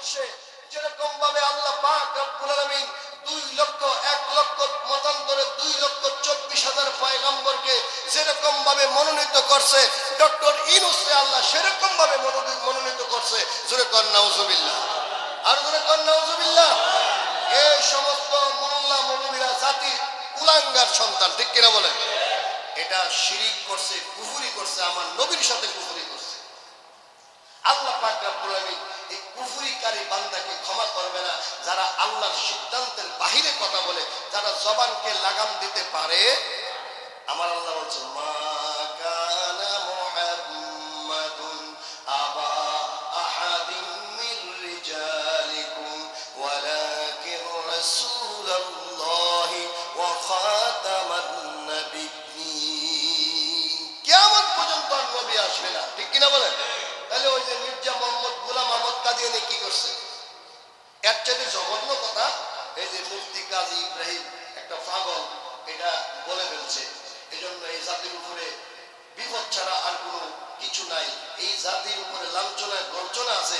ভারতবর্ষে যেরকম ভাবে আল্লাহ পাক রব্বুল আলামিন দুই লক্ষ, এক লক্ষ, মতান্তরে দুই লক্ষ চব্বিশ হাজার পয়গম্বরকে যেরকম ভাবে মনোনীত করছে, ডক্টর ইনুসে আল্লাহ সেরকম ভাবে মনোনীত করছে, জোরে কন্যাউজুবিল্লাহ আর জোরে কন্যাউজুবিল্লাহ এই সমস্ত মোল্লা মৌলবীরা জাতির কুলাঙ্গার সন্তান, ঠিক কিনা বলেন? এটা শিরিক করছে, কুফুরি করছে, আমার নবীর সাথে কুফুরি করছে। আল্লাহ পাক রব্বুল আলামিন কুফরিকারী বান্দাকে ক্ষমা করবে না, যারা আল্লাহর সিদ্ধান্তের বাহিরে কথা বলে, যারা জবানকে লাগাম দিতে পারে, আমার আল্লাহ বলছে, মা গোলাম দিয়ে কি করছে। এর চাইতে জঘন্য কথা, এই যে মুফতি কাজী ইব্রাহিম একটা পাগল, এটা বলে ফেলছে। এই জন্য এই জাতির উপরে বিপদ ছাড়া আর কোনো কিছু নাই। এই জাতির উপরে লাঞ্ছনায় গর্জনা আছে